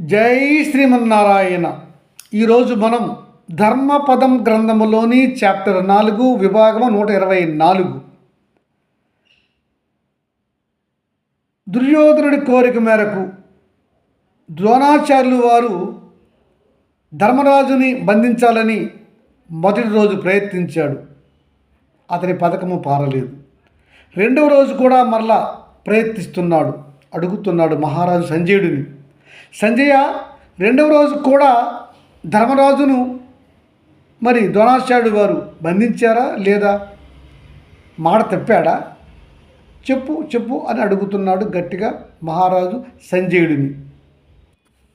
జై శ్రీమన్నారాయణ. ఈరోజు మనం ధర్మపదం గ్రంథములోని చాప్టర్ నాలుగు విభాగము నూట ఇరవై నాలుగు. దుర్యోధనుడి కోరిక మేరకు ద్రోణాచార్యులు వారు ధర్మరాజుని బంధించాలని మొదటి రోజు ప్రయత్నించాడు. అతని పథకము పారలేదు. రెండవ రోజు కూడా మరలా ప్రయత్నిస్తున్నాడు. అడుగుతున్నాడు మహారాజు సంజయుడిని. సంజయ రెండవ రోజు కూడా ధర్మరాజును మరి ద్రోణాచార్యుడు వారు బంధించారా లేదా? మాట తప్పాడా? చెప్పు చెప్పు అని అడుగుతున్నాడు గట్టిగా మహారాజు సంజయుడిని.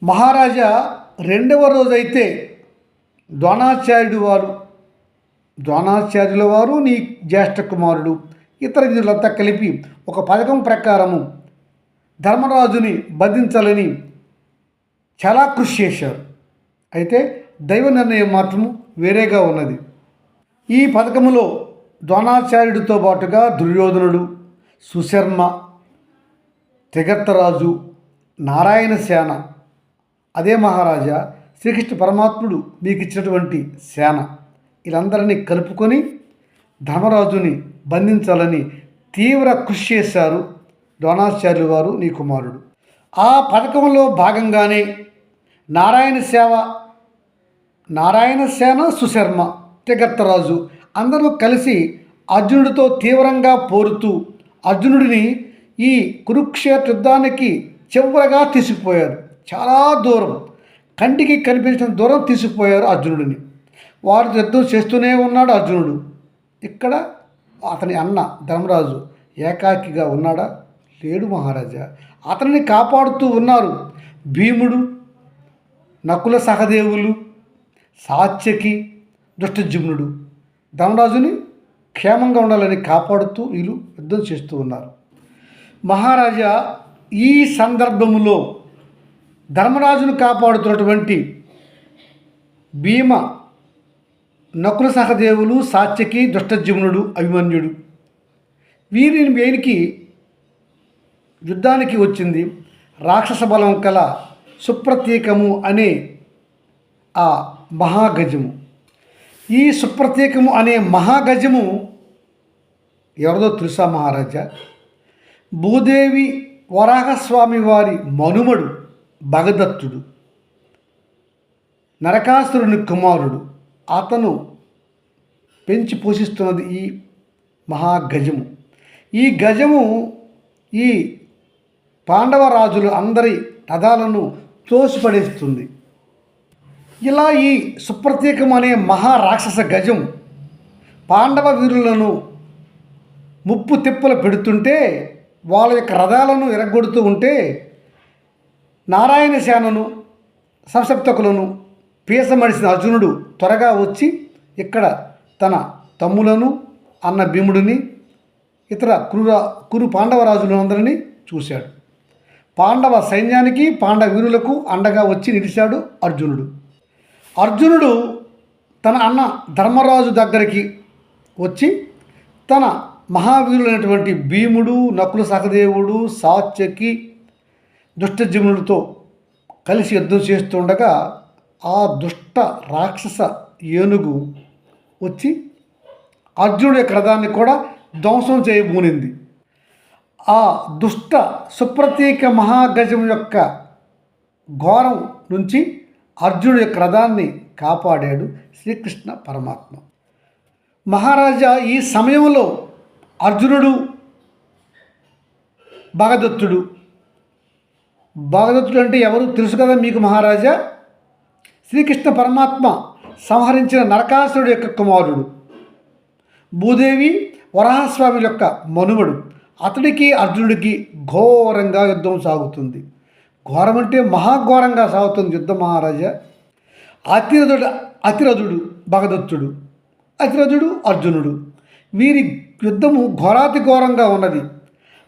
మహారాజా రెండవ రోజైతే ద్రోణాచార్యుడు వారు ద్రోణాచార్యుల వారు నీ జ్యేష్ఠ కుమారుడు ఇతర విధులంతా కలిపి ఒక పథకం ప్రకారము ధర్మరాజుని బంధించాలని చాలా కృషి చేశారు. అయితే దైవ నిర్ణయం మాత్రము వేరేగా ఉన్నది. ఈ పథకములో ద్రోణాచార్యుడితో పాటుగా దుర్యోధనుడు సుశర్మ త్రిగర్తరాజు నారాయణ సేన అదే మహారాజా శ్రీకృష్ణ పరమాత్ముడు మీకు ఇచ్చినటువంటి సేన. వీళ్ళందరినీ కలుపుకొని ధర్మరాజుని బంధించాలని తీవ్ర కృషి చేశారు ద్రోణాచార్యులు వారు నీ కుమారుడు. ఆ పథకంలో భాగంగానే నారాయణ సేవ నారాయణ సేన సుశర్మ త్రిగర్తరాజు అందరూ కలిసి అర్జునుడితో తీవ్రంగా పోరుతూ అర్జునుడిని ఈ కురుక్షేత్ర యుద్ధానికి చివరగా తీసుకుపోయారు. చాలా దూరం కంటికి కనిపించిన దూరం తీసుకుపోయారు అర్జునుడిని. వారు యుద్ధం చేస్తూనే ఉన్నాడు అర్జునుడు. ఇక్కడ అతని అన్న ధర్మరాజు ఏకాకిగా ఉన్నాడా? లేడు మహారాజా. అతనిని కాపాడుతూ ఉన్నారు. భీముడు నకుల సహదేవులు సాత్యకి దుష్టజిమ్నుడు. ధనరాజుని క్షేమంగా ఉండాలని కాపాడుతూ వీళ్ళు యుద్ధం చేస్తూ ఉన్నారు. మహారాజా ఈ సందర్భములో ధర్మరాజును కాపాడుతున్నటువంటి భీమ నకుల సహదేవులు సాత్యకి దుష్టజిమ్నుడు అభిమన్యుడు. వీరిని వీరికి యుద్ధానికి వచ్చింది. రాక్షస బలం కల సుప్రతీకము అనే ఆ మహాగజము. ఈ సుప్రతీకము అనే మహాగజము ఎవరిదో తులసా మహారాజా? భూదేవి వరాహస్వామి వారి మనుమడు భగదత్తుడు. నరకాసురుని కుమారుడు. అతను పెంచి పోషిస్తున్నది ఈ మహాగజము. ఈ గజము ఈ పాండవ రాజులు అందరి రథాలను తోసిపడేస్తుంది. ఇలా ఈ సుప్రతీకం అనే మహారాక్షస గజం పాండవ వీరులను ముప్పు తిప్పలు పెడుతుంటే వాళ్ళ యొక్క రథాలను ఎరగొడుతూ ఉంటే నారాయణ సేనను సంసప్తకులను పీసమడిసిన అర్జునుడు త్వరగా వచ్చి ఇక్కడ తన తమ్ములను అన్న భీముడిని ఇతర కురు కురు పాండవరాజులందరినీ చూశాడు. పాండవ సైన్యానికి పాండవ వీరులకు అండగా వచ్చి నిలిచాడు అర్జునుడు. అర్జునుడు తన అన్న ధర్మరాజు దగ్గరికి వచ్చి తన మహావీరులైనటువంటి భీముడు నకుల సహదేవుడు సాత్యకి దుష్టజిమునులతో కలిసి యుద్ధం చేస్తుండగా ఆ దుష్ట రాక్షస ఏనుగు వచ్చి అర్జునుడి యొక్క రథాన్ని కూడా ధ్వంసం చేయబూనింది. ఆ దుష్ట సుప్రతీక మహాగజం యొక్క ఘోరం నుంచి అర్జునుడి యొక్క రథాన్ని కాపాడాడు శ్రీకృష్ణ పరమాత్మ. మహారాజా ఈ సమయంలో అర్జునుడు భగదత్తుడు భగదత్తుడు అంటే ఎవరు తెలుసు కదా మీకు మహారాజా? శ్రీకృష్ణ పరమాత్మ సంహరించిన నరకాసురుడు యొక్క కుమారుడు. భూదేవి వరాహస్వామి యొక్క మనుమడు. అతడికి అర్జునుడికి ఘోరంగా యుద్ధం సాగుతుంది. ఘోరం అంటే మహాఘోరంగా సాగుతుంది యుద్ధం మహారాజా. అతిరథుడు అతిరథుడు భగదత్తుడు అతిరథుడు అర్జునుడు. వీరి యుద్ధము ఘోరాతి ఘోరంగా ఉన్నది.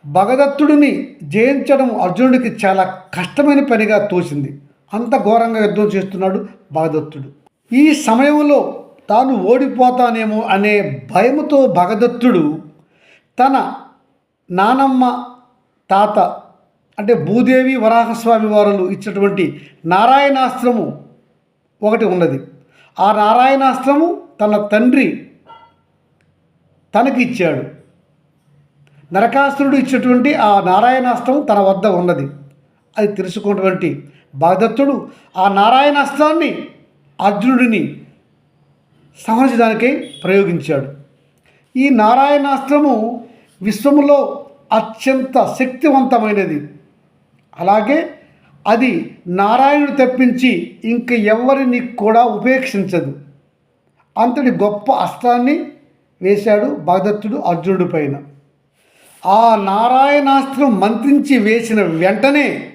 భగదత్తుడిని జయించడం అర్జునుడికి చాలా కష్టమైన పనిగా తోచింది. అంత ఘోరంగా యుద్ధం చేస్తున్నాడు భగదత్తుడు. ఈ సమయంలో తాను ఓడిపోతానేమో అనే భయముతో భగదత్తుడు తన నానమ్మ తాత అంటే భూదేవి వరాహస్వామి వారులు ఇచ్చినటువంటి నారాయణాస్త్రము ఒకటి ఉన్నది. ఆ నారాయణాస్త్రము తన తండ్రి తనకి ఇచ్చాడు. నరకాసురుడు ఇచ్చినటువంటి ఆ నారాయణాస్త్రం తన వద్ద ఉన్నది. అది తెలుసుకున్నటువంటి భగదత్తుడు ఆ నారాయణాస్త్రాన్ని అర్జునుడిని సంహరించడానికై ప్రయోగించాడు. ఈ నారాయణాస్త్రము విశ్వములో అత్యంత శక్తివంతమైనది. అలాగే అది నారాయణుడు తప్పించి ఇంక ఎవరిని కూడా ఉపేక్షించదు. అంతటి గొప్ప అస్త్రాన్ని వేశాడు భగదత్తుడు అర్జునుడి పైన. ఆ నారాయణాస్త్రం మంత్రించి వేసిన వెంటనే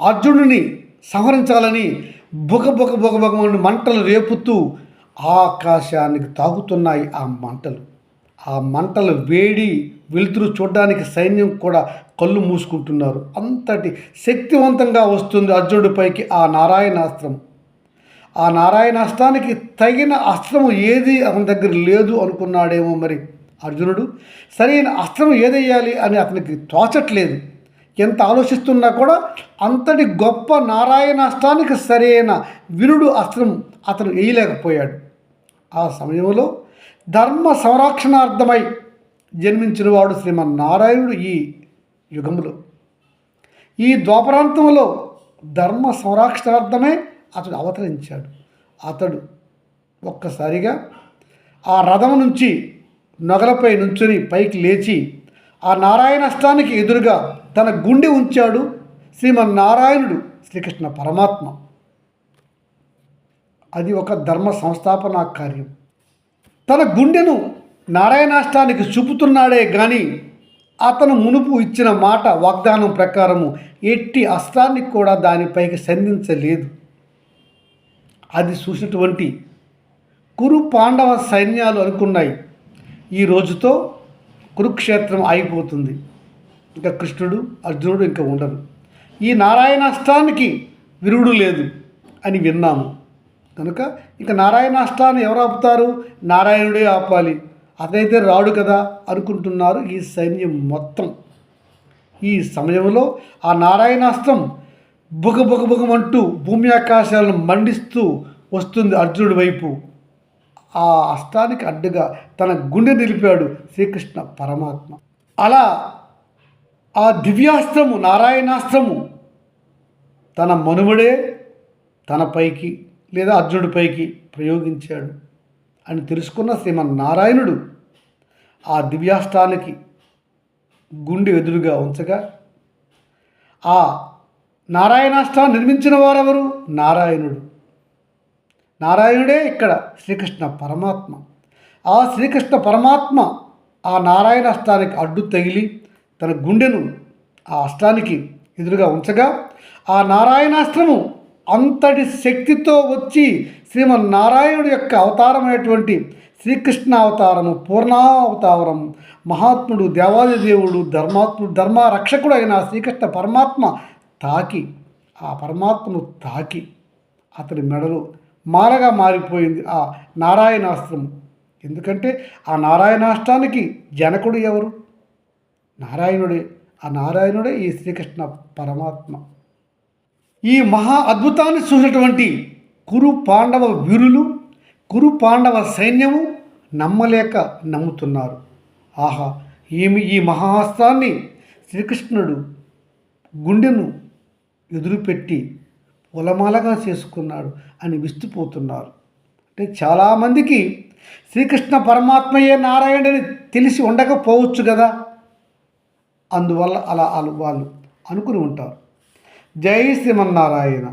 అర్జునుడిని సంహరించాలని బుగబుగ బుగ బుగ మంటలు రేపుతూ ఆకాశానికి తాగుతున్నాయి ఆ మంటలు. ఆ మంటలు వేడి వెలుతురు చూడడానికి సైన్యం కూడా కళ్ళు మూసుకుంటున్నారు. అంతటి శక్తివంతంగా వస్తుంది అర్జునుడిపైకి ఆ నారాయణాస్త్రం. ఆ నారాయణాస్త్రానికి తగిన అస్త్రము ఏది అతని దగ్గర లేదు అనుకున్నాడేమో మరి అర్జునుడు. సరైన అస్త్రం ఏదేయాలి అని అతనికి తోచట్లేదు. ఎంత ఆలోచిస్తున్నా కూడా అంతటి గొప్ప నారాయణాస్త్రానికి సరైన వినుడు అస్త్రం అతను వేయలేకపోయాడు ఆ సమయంలో ధర్మ సంరక్షణార్థమై జన్మించినవాడు శ్రీమన్నారాయణుడు ఈ యుగములో. ఈ ద్వాపరాంతంలో ధర్మ సంరక్షణార్థమే అతడు అవతరించాడు. అతడు ఒక్కసారిగా ఆ రథం నుంచి నొగలపై నుంచుని పైకి లేచి ఆ నారాయణస్థానికి ఎదురుగా తన గుండె ఉంచాడు శ్రీమన్నారాయణుడు శ్రీకృష్ణ పరమాత్మ. అది ఒక ధర్మ సంస్థాపన కార్యం. తన గుండెను నారాయణాష్టానికి చూపుతున్నాడే కానీ అతను మునుపు ఇచ్చిన మాట వాగ్దానం ప్రకారము ఎట్టి అస్త్రాన్ని కూడా దానిపైకి సంధించలేదు. అది చూసినటువంటి కురు పాండవ సైన్యాలు అనుకున్నాయి. ఈ రోజుతో కురుక్షేత్రం ఆగిపోతుంది. ఇంకా కృష్ణుడు అర్జునుడు ఇంకా ఉండరు. ఈ నారాయణాష్టానికి విరుడు లేదు అని విన్నాము. కనుక ఇక నారాయణాష్టాన్ని ఎవరు ఆపుతారు? నారాయణుడే ఆపాలి. అతనైతే రాడు కదా అనుకుంటున్నారు ఈ సైన్యం మొత్తం. ఈ సమయంలో ఆ నారాయణాస్త్రం బుగ బుగ బుగమంటూ భూమి ఆకాశాలను మండిస్తూ వస్తుంది అర్జునుడి వైపు. ఆ అష్టానికి అడ్డుగా తన గుండె నిలిపాడు శ్రీకృష్ణ పరమాత్మ. అలా ఆ దివ్యాస్త్రము నారాయణాస్త్రము తన మనుమడే తన పైకి లేదా అర్జునుడిపైకి ప్రయోగించాడు అని తెలుసుకున్న శ్రీమన్నారాయణుడు ఆ దివ్యాస్త్రానికి గుండె ఎదురుగా ఉంచగా ఆ నారాయణాష్టాన్ని నిర్మించిన వారెవరు? నారాయణుడు. నారాయణుడే ఇక్కడ శ్రీకృష్ణ పరమాత్మ. ఆ శ్రీకృష్ణ పరమాత్మ ఆ నారాయణ అష్టానికి అడ్డు తగిలి తన గుండెను ఆ అష్టానికి ఎదురుగా ఉంచగా ఆ నారాయణాస్త్రము అంతటి శక్తితో వచ్చి శ్రీమన్నారాయణుడు యొక్క అవతారమైనటువంటి శ్రీకృష్ణ అవతారము పూర్ణావతారం మహాత్ముడు దేవాది దేవుడు ధర్మాత్ముడు ధర్మరక్షకుడు అయిన శ్రీకృష్ణ పరమాత్మ తాకి. ఆ పరమాత్మను తాకి. అతని మెడలు మాలగా మారిపోయింది ఆ నారాయణాస్త్రము ఎందుకంటే ఆ నారాయణాష్టానికి జనకుడు ఎవరు? నారాయణుడే. ఆ నారాయణుడే ఈ శ్రీకృష్ణ పరమాత్మ. ఈ మహా అద్భుతాన్ని చూసినటువంటి కురు పాండవ వీరులు కురు పాండవ సైన్యము నమ్మలేక నమ్ముతున్నారు. ఆహా ఏమి ఈ మహాస్త్రాన్ని శ్రీకృష్ణుడు గుండెను ఎదురుపెట్టి పొలమాలగా చేసుకున్నాడు అని విస్తుపోతున్నారు. అంటే చాలామందికి శ్రీకృష్ణ పరమాత్మయే నారాయణుని తెలిసి ఉండకపోవచ్చు కదా. అందువల్ల అలా వాళ్ళు అనుకుని ఉంటారు. జై శ్రీమన్నారాయణ.